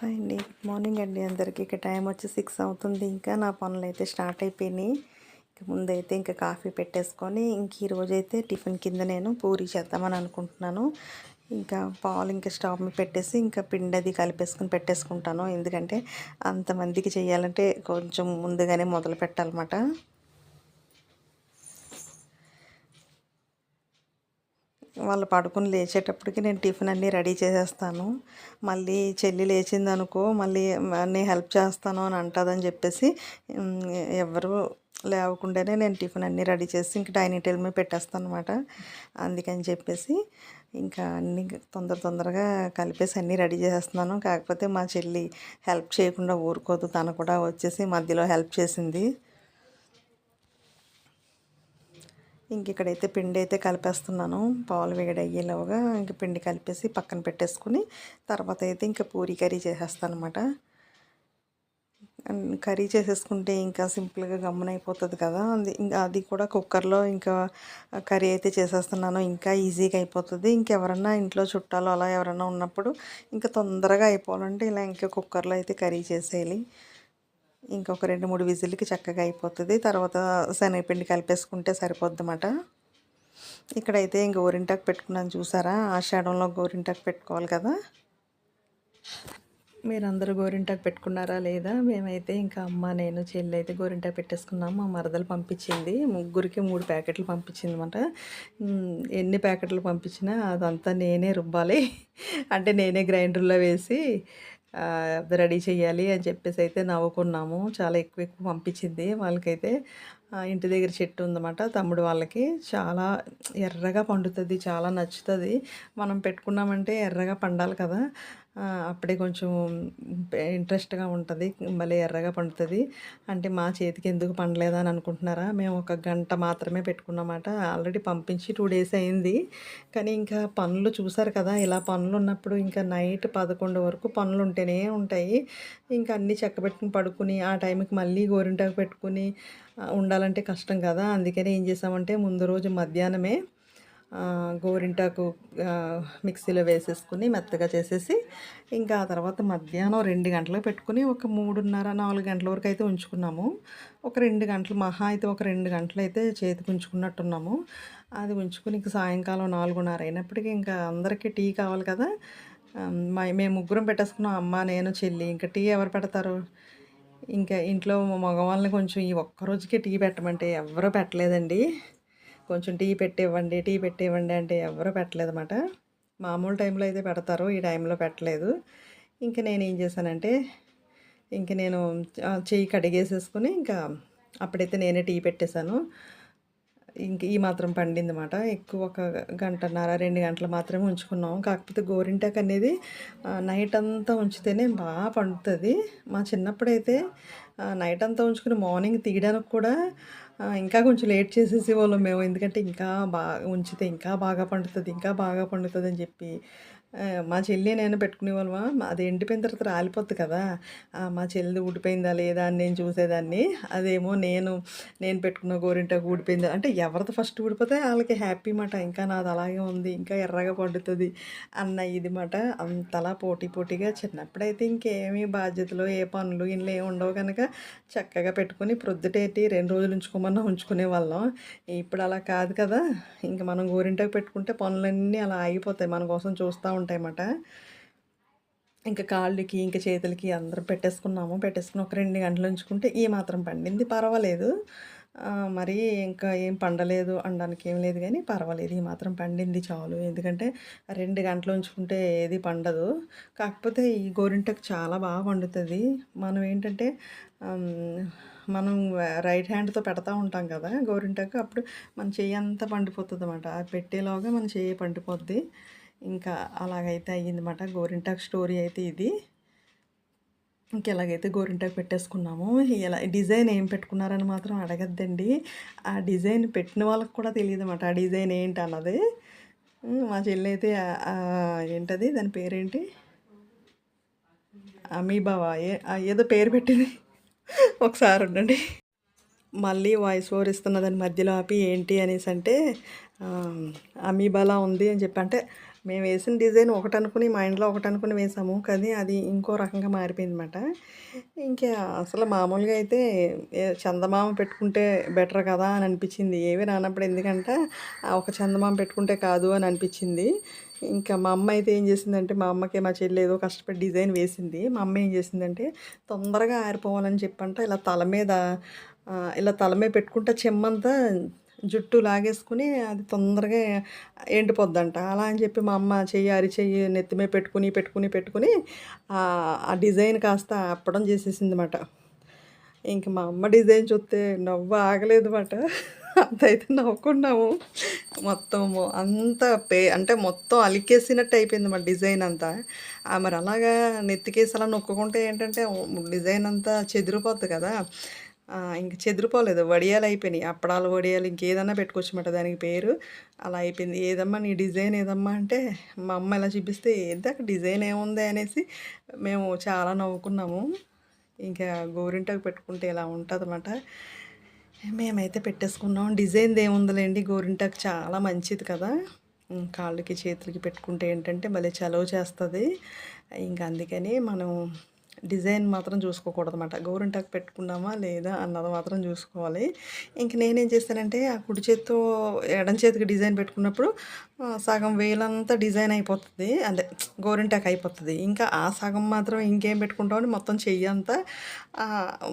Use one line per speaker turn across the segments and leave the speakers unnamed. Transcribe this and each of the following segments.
Hi అండి. Good morning అండి అందరికీ. ఇక టైం వచ్చి సిక్స్ అవుతుంది. ఇంకా నా పనులు అయితే స్టార్ట్ అయిపోయినాయి. ఇక ముందైతే ఇంకా కాఫీ పెట్టేసుకొని ఇంక ఈరోజు అయితే టిఫిన్ కింద నేను పూరి చేద్దామని అనుకుంటున్నాను. ఇంకా పాలు ఇంకా స్టవ్ మీద పెట్టేసి ఇంకా పిండి అది కలిపేసుకుని పెట్టేసుకుంటాను. ఎందుకంటే అంతమందికి చేయాలంటే కొంచెం ముందుగానే మొదలు పెట్టాలన్నమాట. వాళ్ళు పడుకుని లేచేటప్పటికి నేను టిఫిన్ అన్నీ రెడీ చేసేస్తాను. మళ్ళీ చెల్లి లేచింది అనుకో మళ్ళీ నేను హెల్ప్ చేస్తాను అని అంటుందని చెప్పేసి ఎవరు లేవకుండానే నేను టిఫిన్ అన్నీ రెడీ చేసి ఇంకా డైనింగ్ టేబుల్ మీద పెట్టేస్తాను అనమాట అందుకని చెప్పేసి ఇంకా అన్ని తొందర తొందరగా కలిపేసి అన్నీ రెడీ చేసేస్తున్నాను. కాకపోతే మా చెల్లి హెల్ప్ చేయకుండా ఊరుకోదు. తను కూడా వచ్చేసి మధ్యలో హెల్ప్ చేసింది. ఇంక ఇక్కడైతే పిండి అయితే కలిపేస్తున్నాను. పాలు వేడి అయ్యేలోగా ఇంక పిండి కలిపేసి పక్కన పెట్టేసుకుని తర్వాత అయితే ఇంకా పూరి కర్రీ చేసేస్తాను అనమాట కర్రీ చేసేసుకుంటే ఇంకా సింపుల్గా గమ్మున అయిపోతుంది కదా. అది ఇంకా అది కూడా కుక్కర్లో ఇంకా కర్రీ అయితే చేసేస్తున్నాను. ఇంకా ఈజీగా అయిపోతుంది. ఇంకెవరన్నా ఇంట్లో చుట్టాలు అలా ఎవరన్నా ఉన్నప్పుడు ఇంకా తొందరగా అయిపోవాలంటే ఇలా ఇంకా కుక్కర్లో అయితే కర్రీ చేసేయాలి. ఇంకొక రెండు మూడు విజిల్కి చక్కగా అయిపోతుంది. తర్వాత శనగపిండి కలిపేసుకుంటే సరిపోద్ది ఇక్కడైతే ఇంక గోరింటాకు పెట్టుకున్నాను చూసారా? ఆషాఢంలో గోరింటాకు పెట్టుకోవాలి కదా? మీరందరూ గోరింటాకు పెట్టుకున్నారా లేదా? మేమైతే ఇంకా అమ్మ నేను చెల్లి అయితే గోరింటాకు పెట్టేసుకున్నాము మా మరదలు పంపించింది. ముగ్గురికి మూడు ప్యాకెట్లు పంపించింది అనమాట ఎన్ని ప్యాకెట్లు పంపించినా అదంతా నేనే రుబ్బాలి. అంటే నేనే గ్రైండర్లో వేసి రెడీ చేయాలి అని చెప్పేసి అయితే నవ్వుకున్నాము. చాలా ఎక్కువ ఎక్కువ పంపించింది వాళ్ళకైతే. ఇంటి దగ్గర చెట్టు ఉందన్నమాట తమ్ముడు వాళ్ళకి. చాలా ఎర్రగా పండుతుంది చాలా నచ్చుతుంది. మనం పెట్టుకున్నామంటే ఎర్రగా పండాలి కదా. అప్పుడే కొంచెం ఇంట్రెస్ట్గా ఉంటుంది మళ్ళీ ఎర్రగా పండుతుంది. అంటే మా చేతికి ఎందుకు పండలేదా అని అనుకుంటున్నారా? మేము ఒక గంట మాత్రమే పెట్టుకున్నమాట. ఆల్రెడీ పంపించి టూ డేస్ అయింది. కానీ ఇంకా పనులు చూసారు కదా ఇలా పనులు ఉన్నప్పుడు ఇంకా నైట్ పదకొండు వరకు పనులు ఉంటేనే ఉంటాయి. ఇంకా అన్నీ చెక్కబెట్టుకుని పడుకుని ఆ టైంకి మళ్ళీ గోరింటాకు పెట్టుకుని ఉండాలంటే కష్టం కదా. అందుకనే ఏం చేసామంటే ముందు రోజు మధ్యాహ్నమే గోరింటాకు మిక్సీలో వేసేసుకుని మెత్తగా చేసేసి ఇంకా ఆ తర్వాత మధ్యాహ్నం రెండు గంటలకు పెట్టుకుని ఒక మూడున్నర నాలుగు గంటల వరకు అయితే ఉంచుకున్నాము. ఒక రెండు గంటలు మహా అయితే ఒక రెండు గంటలు అయితే చేతికి ఉంచుకున్నట్టున్నాము. అది ఉంచుకుని ఇంక సాయంకాలం నాలుగున్నర అయినప్పటికీ ఇంకా అందరికీ టీ కావాలి కదా. మేము ముగ్గురం పెట్టేసుకున్నాం. అమ్మ నేను చెల్లి. ఇంకా టీ ఎవరు పెడతారు? ఇంకా ఇంట్లో మగవాళ్ళని కొంచెం ఈ ఒక్కరోజుకే టీ పెట్టమంటే ఎవరూ పెట్టలేదండి. కొంచెం టీ పెట్టివ్వండి టీ పెట్టివ్వండి అంటే ఎవ్వరు పెట్టలేదు అనమాట మామూలు టైంలో అయితే పెడతారు ఈ టైంలో పెట్టలేదు. ఇంకా నేను ఏం చేశానంటే ఇంక నేను చెయ్యి కడిగేసేసుకుని ఇంకా అప్పుడైతే నేనే టీ పెట్టేశాను. ఇంక ఈ మాత్రం పండింది అనమాట ఎక్కువ ఒక గంటన్నర రెండు గంటలు మాత్రమే ఉంచుకున్నాం. కాకపోతే గోరింటాక్ అనేది నైట్ అంతా ఉంచితేనే బాగా పండుతుంది. మా చిన్నప్పుడైతే నైట్ అంతా ఉంచుకుని మార్నింగ్ తీయడానికి కూడా ఇంకా కొంచెం లేట్ చేసేసేవాళ్ళం మేము. ఎందుకంటే ఇంకా బాగా ఉంచితే ఇంకా బాగా పండుతుంది ఇంకా బాగా పండుతుంది అని చెప్పి మా చెల్లి నేను పెట్టుకునేవాళ్ళమా అది ఎండిపోయిన తర్వాత రాలిపోద్ది కదా. మా చెల్లి ఊడిపోయిందా లేదా అని నేను చూసేదాన్ని. అదేమో నేను నేను పెట్టుకున్న గోరింటాకు ఊడిపోయిందా అంటే ఎవరిది ఫస్ట్ ఊడిపోతే వాళ్ళకి హ్యాపీ మాట. ఇంకా నాది అలాగే ఉంది ఇంకా ఎర్రగా పండుతుంది అన్న ఇది మాట. అంతలా పోటీ పోటీగా చిన్నప్పుడైతే ఇంకేమీ బాధ్యతలు ఏ పనులు ఇంట్లో ఏమి ఉండవు కనుక చక్కగా పెట్టుకుని ప్రొద్దుటేటి రెండు రోజులు ఉంచుకోమన్నా ఉంచుకునే వాళ్ళం. ఇప్పుడు అలా కాదు కదా. ఇంకా మనం గోరింటాకు పెట్టుకుంటే పనులన్నీ అలా ఆగిపోతాయి. మన కోసం చూస్తూ ఉంటాయన్నమాట. ఇంకా కాళ్ళకి ఇంకా చేతులకి అందరం పెట్టేసుకున్నాము. పెట్టేసుకుని ఒక రెండు గంటలు ఉంచుకుంటే ఈ మాత్రం పండింది. పర్వాలేదు. మరి ఇంకా ఏం పండలేదు అనడానికి ఏం లేదు కానీ పర్వాలేదు. ఈ మాత్రం పండింది చాలు. ఎందుకంటే రెండు గంటలు ఉంచుకుంటే ఏది పండదు. కాకపోతే ఈ గోరింటకు చాలా బాగా పండుతుంది. మనం ఏంటంటే మనం రైట్ హ్యాండ్తో పెడతా ఉంటాం కదా గోరింటకు. అప్పుడు మన చెయ్యి అంతా పండిపోతుంది అనమాట పెట్టేలోగా మన చెయ్యి పండిపోద్ది. ఇంకా అలాగైతే అయ్యిందన్నమాట. గోరింటాకు స్టోరీ అయితే ఇది. ఇంకెలాగైతే గోరింటాకు పెట్టేసుకున్నాము ఎలా డిజైన్ ఏం పెట్టుకున్నారని మాత్రం అడగద్దండి. ఆ డిజైన్ పెట్టిన వాళ్ళకి కూడా తెలియదు అనమాట ఆ డిజైన్ ఏంటి అన్నది. మా చెల్లి అయితే ఏంటది? దాని పేరేంటి? అమీబావా. ఏ ఏదో పేరు పెట్టింది. ఒకసారి ఉండండి. మళ్ళీ వాయిస్ ఓవర్ ఇస్తున్నదని మధ్యలో ఆపి ఏంటి అనేసి అంటే అమీబాలా ఉంది అని చెప్పి అంటే మేము వేసిన డిజైన్ ఒకటి అనుకుని ఇంట్లో ఒకటి అనుకుని వేసాము. కానీ అది ఇంకో రకంగా మారిపోయింది అనమాట ఇంకా అసలు మామూలుగా అయితే చందమామ పెట్టుకుంటే బెటర్ కదా అని అనిపించింది. ఏవి రానప్పుడు ఎందుకంటే ఒక చందమామ పెట్టుకుంటే కాదు అని అనిపించింది. ఇంకా మా అమ్మ అయితే ఏం చేసిందంటే మా అమ్మకి మా చెల్లి ఏదో కష్టపడి డిజైన్ వేసింది. మా అమ్మ ఏం చేసిందంటే తొందరగా ఆరిపోవాలని చెప్పంట ఇలా తల మీద ఇలా తల మీద పెట్టుకుంటే చెమ్మంతా జుట్టు లాగేసుకుని అది తొందరగా ఎండిపోద్దంట. అలా అని చెప్పి మా అమ్మ చెయ్యి అరి చెయ్యి నెత్తి మీద పెట్టుకుని పెట్టుకుని పెట్టుకుని ఆ డిజైన్ కాస్త అప్పడం చేసేసింది అనమాట ఇంక మా అమ్మ డిజైన్ చూస్తే నవ్వు ఆగలేదు మాట అంతైతే నవ్వుకున్నాము. మొత్తం అంత పే అంటే మొత్తం అలికేసినట్టు అయిపోయింది మా డిజైన్ అంతా. ఆ మరి అలాగా నెత్తికేసి అలా నొక్కుకుంటే ఏంటంటే డిజైన్ అంతా చెదిరిపోద్ది కదా. ఇంక చెదిరిపోలేదు. వడియాలు అయిపోయినాయి. అప్పడాలు వడియాలు ఇంకేదన్నా పెట్టుకోవచ్చమాట దానికి పేరు. అలా అయిపోయింది. ఏదమ్మా నీ డిజైన్ ఏదమ్మా అంటే మా అమ్మ ఇలా చూపిస్తే ఏదాక డిజైన్ ఏముంది అనేసి మేము చాలా నవ్వుకున్నాము. ఇంకా గోరింటాకు పెట్టుకుంటే ఇలా ఉంటుందన్నమాట. మేమైతే పెట్టేసుకున్నాం. డిజైన్ ఏముందిలేండి గోరింటాకు చాలా మంచిది కదా. కాళ్ళకి చేతులకి పెట్టుకుంటే ఏంటంటే భలే చలవ చేస్తుంది. ఇంకా అందుకని మనం డిజైన్ మాత్రం చూసుకోకూడదు అనమాట గోరింటాకు పెట్టుకున్నామా లేదా అన్నది మాత్రం చూసుకోవాలి. ఇంక నేనేం చేస్తానంటే ఆ కుడి చేతితో ఎడం చేతికి డిజైన్ పెట్టుకున్నప్పుడు సగం వేలంతా డిజైన్ అయిపోతుంది. అంటే గోరింటాకు అయిపోతుంది. ఇంకా ఆ సగం మాత్రం ఇంకేం పెట్టుకుంటామని మొత్తం చెయ్యి అంతా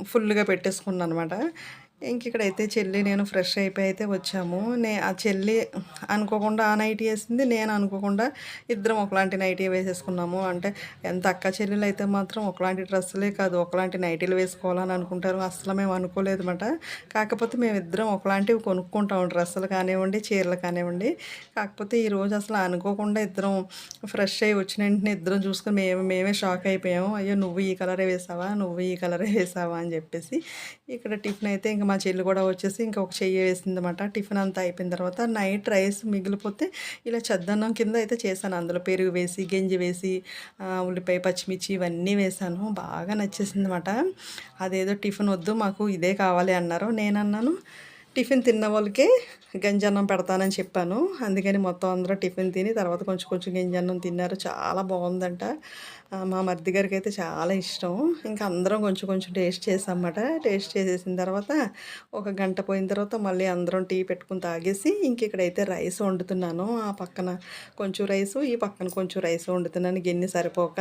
ఫుల్గా పెట్టేసుకున్నాను అనమాట ఇంక ఇక్కడైతే చెల్లి నేను ఫ్రెష్ అయిపోయి అయితే వచ్చాము. నే ఆ చెల్లి అనుకోకుండా ఆ నైటీ వేసింది నేను అనుకోకుండా ఇద్దరం ఒకలాంటి నైటీ వేసేసుకున్నాము. అంటే ఎంత అక్క చెల్లెలు అయితే మాత్రం ఒకలాంటి డ్రెస్సులే కాదు ఒకలాంటి నైటీలు వేసుకోవాలని అనుకుంటారు. అసలు మేము అనుకోలేదు అనమాట కాకపోతే మేము ఇద్దరం ఒకలాంటివి కొనుక్కుంటాం డ్రెస్సులు కానివ్వండి చీరలు కానివ్వండి. కాకపోతే ఈరోజు అసలు అనుకోకుండా ఇద్దరం ఫ్రెష్ అయ్యి వచ్చిన వెంటనే ఇద్దరం చూసుకుని మేము మేమే షాక్ అయిపోయాము. అయ్యో నువ్వు ఈ కలరే వేసావా? నువ్వు ఈ కలరే వేసావా? అని చెప్పేసి ఇక్కడ టిఫిన్ అయితే ఇంకా మా చెల్లి కూడా వచ్చేసి ఇంకా ఒక చెయ్యి వేసిందనమాట టిఫిన్ అంతా అయిపోయిన తర్వాత నైట్ రైస్ మిగిలిపోతే ఇలా చద్దన్నం కింద అయితే చేశాను. అందులో పెరుగు వేసి గంజి వేసి ఉల్లిపాయ పచ్చిమిర్చి ఇవన్నీ వేసాను బాగా నచ్చేసింది అనమాట అదేదో టిఫిన్ వద్దు మాకు ఇదే కావాలి అన్నారు. నేను అన్నాను టిఫిన్ తిన్న వాళ్ళకే గంజన్నం పెడతానని చెప్పాను. అందుకని మొత్తం అందరూ టిఫిన్ తిని తర్వాత కొంచెం కొంచెం గంజన్నం తిన్నారు. చాలా బాగుందంట. మా మర్ది గారికి అయితే చాలా ఇష్టం. ఇంకా అందరం కొంచెం కొంచెం టేస్ట్ చేసామన్నమాట. టేస్ట్ చేసేసిన తర్వాత ఒక గంట పోయిన తర్వాత మళ్ళీ అందరం టీ పెట్టుకుని తాగేసి ఇంక ఇక్కడైతే రైస్ వండుతున్నాను. ఆ పక్కన కొంచెం రైస్ ఈ పక్కన కొంచెం రైస్ వండుతున్నాను. గిన్నె సరిపోక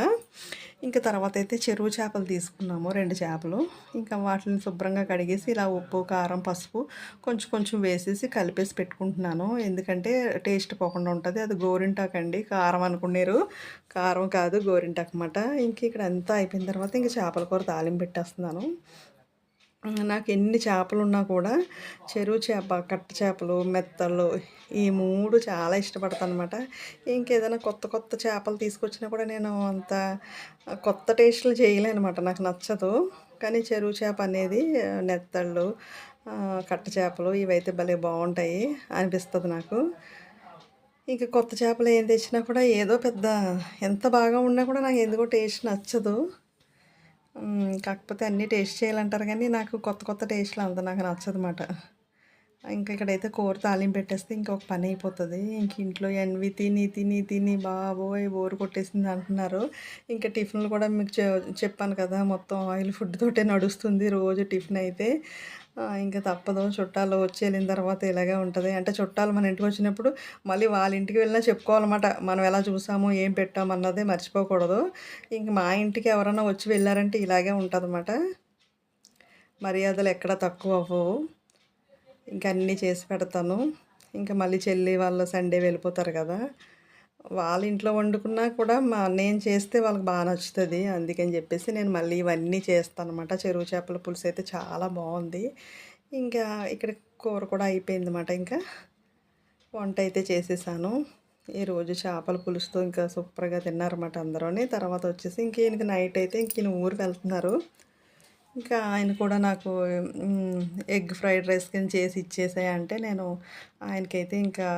ఇంకా తర్వాత అయితే చెరువు చేపలు తీసుకున్నాము రెండు చేపలు. ఇంకా వాటిని శుభ్రంగా కడిగేసి ఇలా ఉప్పు కారం పసుపు కొంచెం కొంచెం వేసేసి కలిపేసి పెట్టుకుంటున్నాను. ఎందుకంటే టేస్ట్ పోకుండా ఉంటుంది. అది గోరింటాకు అండి. కారం అనుకున్నారు. కారం కాదు గోరింటాకు అన్నమాట ఇంక ఇక్కడ అంతా అయిపోయిన తర్వాత ఇంక చేపల కూర తాలింపు పెట్టేస్తున్నాను. నాకు ఎన్ని చేపలు ఉన్నా కూడా చెరువు చేప కట్ట చేపలు మెత్తలు ఈ మూడు చాలా ఇష్టపడతాను అనమాట ఇంకేదైనా కొత్త కొత్త చేపలు తీసుకొచ్చినా కూడా నేను అంత కొత్త టేస్ట్లు చేయలేను అనమాట నాకు నచ్చదు. కానీ చెరువు చేప అనేది నెత్తళ్ళు కట్ట చేపలు ఇవైతే భలే బాగుంటాయి అనిపిస్తుంది నాకు. ఇంకా కొత్త చేపలు ఏం తెచ్చినా కూడా ఏదో పెద్ద ఎంత బాగా ఉన్నా కూడా నాకు ఎందుకో టేస్ట్ నచ్చదు. కాకపోతే అన్నీ టేస్ట్ చేయాలంటారు కానీ నాకు కొత్త కొత్త టేస్ట్లు అంత నాకు నచ్చదు అన్నమాట ఇంకా ఇక్కడైతే కూర తాలింపు పెట్టేస్తే ఇంకొక పని అయిపోతుంది. ఇంక ఇంట్లో ఎన్వి తిని తిని తిని బాబోయ్ బోరు కొట్టేసింది అంటున్నారు. ఇంకా టిఫిన్లు కూడా మీకు చె- చెప్పాను కదా మొత్తం ఆయిల్ ఫుడ్ తోటే నడుస్తుంది రోజు టిఫిన్ అయితే. ఇంకా తప్పదు. చుట్టాలు వచ్చి వెళ్ళిన తర్వాత ఇలాగే ఉంటుంది. అంటే చుట్టాలు మన ఇంటికి వచ్చినప్పుడు మళ్ళీ వాళ్ళ ఇంటికి వెళ్ళినా చెప్పుకోవాలన్నమాట. మనం ఎలా చూసాము ఏం పెట్టాము అన్నది మర్చిపోకూడదు. ఇంక మా ఇంటికి ఎవరైనా వచ్చి వెళ్ళారంటే ఇలాగే ఉంటుంది మర్యాదలు ఎక్కడ తక్కువ అవ్వవు. ఇంకా అన్నీ చేసి పెడతాను. ఇంకా మళ్ళీ చెల్లి వాళ్ళు సండే వెళ్ళిపోతారు కదా. వాళ్ళ ఇంట్లో వండుకున్నా కూడా మా నేను చేస్తే వాళ్ళకి బాగా నచ్చుతుంది. అందుకని చెప్పేసి నేను మళ్ళీ ఇవన్నీ చేస్తాను అనమాట చెరువు చేపల పులుసు అయితే చాలా బాగుంది. ఇంకా ఇక్కడ కూర కూడా అయిపోయింది అనమాట ఇంకా వంట అయితే చేసేసాను. ఈరోజు చేపల పులుసుతో ఇంకా సూపర్గా తిన్నారన్నమాట అందరూని. తర్వాత వచ్చేసి ఇంక ఈయనకి నైట్ అయితే ఇంక ఈయన ఊరు వెళ్తున్నారు. ఇంకా ఆయన కూడా నాకు ఎగ్ ఫ్రైడ్ రైస్ కింద చేసి ఇచ్చేసాయంటే నేను ఆయనకైతే ఇంకా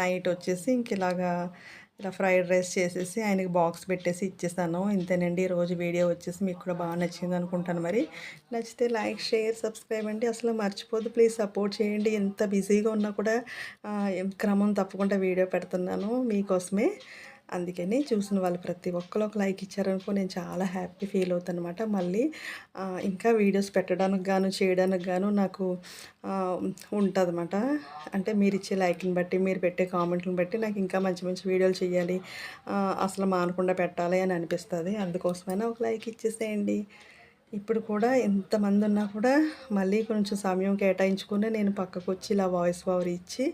నైట్ వచ్చేసి ఇంక ఇలాగా ఇలా ఫ్రైడ్ రైస్ చేసేసి ఆయనకి బాక్స్ పెట్టేసి ఇచ్చేసాను. ఇంతేనండి ఈరోజు వీడియో వచ్చేసి మీకు కూడా బాగా నచ్చింది అనుకుంటాను మరి. నచ్చితే లైక్ షేర్ సబ్స్క్రైబ్ అండి. అసలు మర్చిపోద్దు ప్లీజ్ సపోర్ట్ చేయండి. ఎంత బిజీగా ఉన్నా కూడా క్రమం తప్పకుండా వీడియో పెడుతున్నాను మీకోసమే. అందుకని చూసిన వాళ్ళు ప్రతి ఒక్కరు ఒక లైక్ ఇచ్చారనుకో నేను చాలా హ్యాపీ ఫీల్ అవుతాను అనమాట మళ్ళీ ఇంకా వీడియోస్ పెట్టడానికి గాను చేయడానికి గాను నాకు ఉంటుంది అనమాట అంటే మీరు ఇచ్చే లైక్ని బట్టి మీరు పెట్టే కామెంట్లను బట్టి నాకు ఇంకా మంచి మంచి వీడియోలు చేయాలి. అసలు మానకుండా పెట్టాలి అని అనిపిస్తుంది. అందుకోసమైనా ఒక లైక్ ఇచ్చేసేయండి. ఇప్పుడు కూడా ఎంతమంది ఉన్నా కూడా మళ్ళీ కొంచెం సమయం కేటాయించుకుని నేను పక్కకు వచ్చి ఇలా వాయిస్ ఓవర్ ఇచ్చి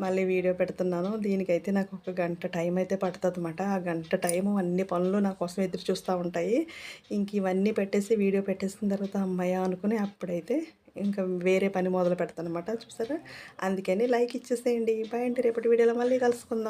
మళ్ళీ వీడియో పెడుతున్నాను. దీనికైతే నాకు ఒక గంట టైం అయితే పడుతుంది ఆ గంట టైం అన్ని పనులు నా కోసం ఎదురు చూస్తూ ఉంటాయి. ఇంక ఇవన్నీ పెట్టేసి వీడియో పెట్టేసిన తర్వాత అమ్మాయ అనుకుని అప్పుడైతే ఇంకా వేరే పని మొదలు పెడతాను అనమాట చూసారా? అందుకని లైక్ ఇచ్చేసేయండి. బాయ్ అంటే రేపటి వీడియోలో మళ్ళీ కలుసుకుందాం.